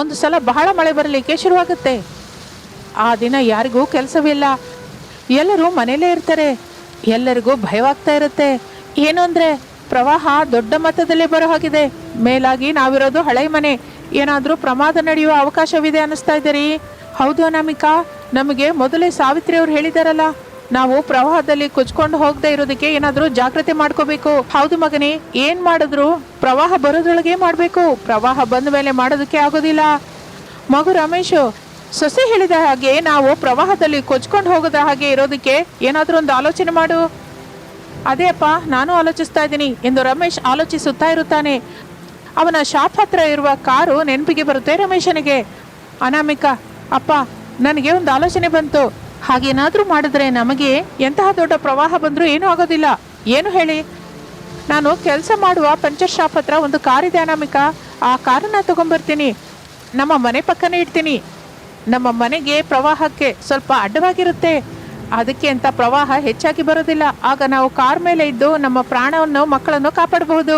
ಒಂದು ಸಲ ಬಹಳ ಮಳೆ ಬರಲಿಕ್ಕೆ ಶುರುವಾಗುತ್ತೆ. ಆ ದಿನ ಯಾರಿಗೂ ಕೆಲಸವಿಲ್ಲ. ಎಲ್ಲರೂ ಮನೆಯಲ್ಲೇ ಇರ್ತಾರೆ. ಎಲ್ಲರಿಗೂ ಭಯವಾಗ್ತಾ ಇರುತ್ತೆ. ಏನು ಅಂದರೆ ಪ್ರವಾಹ ದೊಡ್ಡ ಮಟ್ಟದಲ್ಲೇ ಬರೋ ಹಾಗಿದೆ. ಮೇಲಾಗಿ ನಾವಿರೋದು ಹಳೆ ಮನೆ. ಏನಾದ್ರೂ ಪ್ರಮಾದ ನಡೆಯುವ ಅವಕಾಶವಿದೆ ಅನ್ನಿಸ್ತಾ ಇದ್ದೀರಿ ಹೌದು ಅನಾಮಿಕಾ, ನಮಗೆ ಮೊದಲೇ ಸಾವಿತ್ರಿ ಅವ್ರು ಹೇಳಿದಾರಲ್ಲ, ನಾವು ಪ್ರವಾಹದಲ್ಲಿ ಕುಚ್ಕೊಂಡು ಹೋಗದೆ ಇರೋದಕ್ಕೆ ಏನಾದ್ರೂ ಜಾಗ್ರತೆ ಮಾಡ್ಕೋಬೇಕು. ಹೌದು ಮಗನೇ, ಏನು ಮಾಡಿದ್ರು? ಪ್ರವಾಹ ಬರೋದ್ರೊಳಗೆ ಮಾಡಬೇಕು. ಪ್ರವಾಹ ಬಂದ ಮೇಲೆ ಮಾಡೋದಕ್ಕೆ ಆಗೋದಿಲ್ಲ. ಮಗು ರಮೇಶು ಸೊಸೆ ಹೇಳಿದ ಹಾಗೆ ನಾವು ಪ್ರವಾಹದಲ್ಲಿ ಕೊಚ್ಕೊಂಡು ಹೋಗದ ಹಾಗೆ ಇರೋದಕ್ಕೆ ಏನಾದರೂ ಒಂದು ಆಲೋಚನೆ ಮಾಡು. ಅದೇ ಅಪ್ಪ, ನಾನು ಆಲೋಚಿಸ್ತಾ ಇದ್ದೀನಿ ಎಂದು ರಮೇಶ್ ಆಲೋಚಿಸುತ್ತಾ ಇರುತ್ತಾನೆ. ಅವನ ಶಾಪ್ ಹತ್ರ ಇರುವ ಕಾರು ನೆನಪಿಗೆ ಬರುತ್ತೆ ರಮೇಶನಿಗೆ. ಅನಾಮಿಕಾ, ಅಪ್ಪ, ನನಗೆ ಒಂದು ಆಲೋಚನೆ ಬಂತು. ಹಾಗೇನಾದರೂ ಮಾಡಿದ್ರೆ ನಮಗೆ ಎಂತಹ ದೊಡ್ಡ ಪ್ರವಾಹ ಬಂದರೂ ಏನೂ ಆಗೋದಿಲ್ಲ. ಏನು ಹೇಳಿ? ನಾನು ಕೆಲಸ ಮಾಡುವ ಪಂಚರ್ ಶಾಪ್ ಹತ್ರ ಒಂದು ಕಾರಿದೆ ಅನಾಮಿಕ. ಆ ಕಾರನ್ನ ತಗೊಂಡ್ಬರ್ತೀನಿ ನಮ್ಮ ಮನೆ ಪಕ್ಕನೇ ಇಡ್ತೀನಿ. ನಮ್ಮ ಮನೆಗೆ ಪ್ರವಾಹಕ್ಕೆ ಸ್ವಲ್ಪ ಅಡ್ಡವಾಗಿರುತ್ತೆ. ಅದಕ್ಕೆ ಅಂತ ಪ್ರವಾಹ ಹೆಚ್ಚಾಗಿ ಬರೋದಿಲ್ಲ. ಆಗ ನಾವು ಕಾರ್ ಮೇಲೆ ಇದ್ದು ನಮ್ಮ ಪ್ರಾಣವನ್ನು, ಮಕ್ಕಳನ್ನು ಕಾಪಾಡಬಹುದು.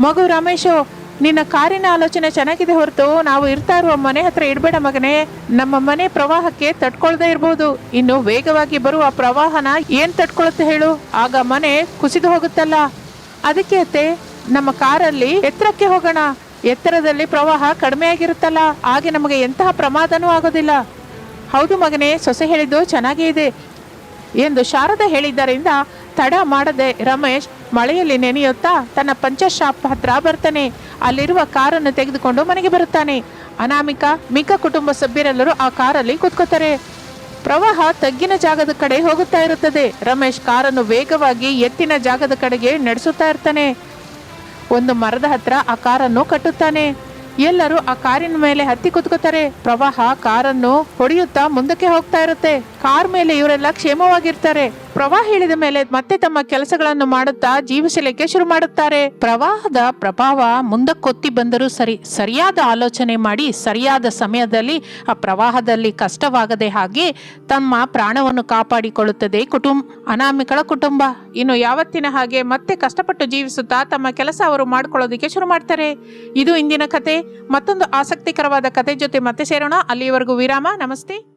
ಮಗು ರಮೇಶು, ನಿನ್ನ ಕಾರಿನ ಆಲೋಚನೆ ಚೆನ್ನಾಗಿದೆ ಹೊರತು ನಾವು ಇರ್ತಾ ಇರುವ ಮನೆ ಹತ್ರ ಇಡಬೇಡ ಮಗನೇ. ನಮ್ಮ ಮನೆ ಪ್ರವಾಹಕ್ಕೆ ತಡ್ಕೊಳ್ದೇ ಇರಬಹುದು ಇನ್ನು ವೇಗವಾಗಿ ಬರುವ ಪ್ರವಾಹನ ಏನ್ ತಡ್ಕೊಳುತ್ತೆ ಹೇಳು. ಆಗ ಮನೆ ಕುಸಿದು ಹೋಗುತ್ತಲ್ಲ. ಅದಕ್ಕೆ ಅತ್ತೆ, ನಮ್ಮ ಕಾರಲ್ಲಿ ಎತ್ತರಕ್ಕೆ ಹೋಗೋಣ. ಎತ್ತರದಲ್ಲಿ ಪ್ರವಾಹ ಕಡಿಮೆ ಆಗಿರುತ್ತಲ್ಲ ಹಾಗೆ ನಮಗೆ ಎಂತಹ ಪ್ರಮಾದನೂ ಆಗೋದಿಲ್ಲ. ಹೌದು ಮಗನೇ, ಸೊಸೆ ಹೇಳಿದ್ದು ಚೆನ್ನಾಗೇ ಇದೆ ಎಂದು ಶಾರದಾ ಹೇಳಿದ್ದರಿಂದ ತಡ ಮಾಡದೆ ರಮೇಶ್ ಮಳೆಯಲ್ಲಿ ನೆನೆಯುತ್ತಾ ತನ್ನ ಪಂಚಶಾಪ್ ಶಾಪ್ ಹತ್ರ ಬರ್ತಾನೆ. ಅಲ್ಲಿರುವ ಕಾರನ್ನು ತೆಗೆದುಕೊಂಡು ಮನೆಗೆ ಬರುತ್ತಾನೆ. ಅನಾಮಿಕ, ಮಿಕ್ಕ ಕುಟುಂಬ ಸಭ್ಯರೆಲ್ಲರೂ ಆ ಕಾರಲ್ಲಿ ಕೂತ್ಕೋತಾರೆ. ಪ್ರವಾಹ ತಗ್ಗಿನ ಜಾಗದ ಕಡೆ ಹೋಗುತ್ತಾ ಇರುತ್ತದೆ. ರಮೇಶ್ ಕಾರನ್ನು ವೇಗವಾಗಿ ಎತ್ತಿನ ಜಾಗದ ಕಡೆಗೆ ನಡೆಸುತ್ತಾ ಇರ್ತಾನೆ. ಒಂದು ಮರದ ಹತ್ರ ಆ ಕಾರನ್ನು ಕಟ್ಟುತ್ತಾನೆ. ಎಲ್ಲರೂ ಆ ಕಾರಿನ ಮೇಲೆ ಹತ್ತಿ ಕುತ್ಕೋತಾರೆ. ಪ್ರವಾಹ ಕಾರನ್ನು ಹೊಡೆಯುತ್ತಾ ಮುಂದಕ್ಕೆ ಹೋಗ್ತಾ ಇರುತ್ತೆ. ಕಾರ್ ಮೇಲೆ ಇವರೆಲ್ಲ ಕ್ಷೇಮವಾಗಿರ್ತಾರೆ. ಪ್ರವಾಹ ಹೇಳಿದ ಮೇಲೆ ಮತ್ತೆ ತಮ್ಮ ಕೆಲಸಗಳನ್ನು ಮಾಡುತ್ತಾ ಜೀವಿಸಲಿಕ್ಕೆ ಶುರು ಮಾಡುತ್ತಾರೆ. ಪ್ರವಾಹದ ಪ್ರಭಾವ ಮುಂದಕ್ಕೊತ್ತಿ ಬಂದರೂ ಸರಿ, ಸರಿಯಾದ ಆಲೋಚನೆ ಮಾಡಿ ಸರಿಯಾದ ಸಮಯದಲ್ಲಿ ಆ ಪ್ರವಾಹದಲ್ಲಿ ಕಷ್ಟವಾಗದೆ ಹಾಗೆ ತಮ್ಮ ಪ್ರಾಣವನ್ನು ಕಾಪಾಡಿಕೊಳ್ಳುತ್ತದೆ ಕುಟುಂಬ ಅನಾಮಿಕಳ ಕುಟುಂಬ. ಇನ್ನು ಯಾವತ್ತಿನ ಹಾಗೆ ಮತ್ತೆ ಕಷ್ಟಪಟ್ಟು ಜೀವಿಸುತ್ತಾ ತಮ್ಮ ಕೆಲಸ ಅವರು ಮಾಡಿಕೊಳ್ಳೋದಕ್ಕೆ ಶುರು ಮಾಡ್ತಾರೆ. ಇದು ಇಂದಿನ ಕತೆ. ಮತ್ತೊಂದು ಆಸಕ್ತಿಕರವಾದ ಕತೆ ಜೊತೆ ಮತ್ತೆ ಸೇರೋಣ. ಅಲ್ಲಿಯವರೆಗೂ ವಿರಾಮ. ನಮಸ್ತೆ.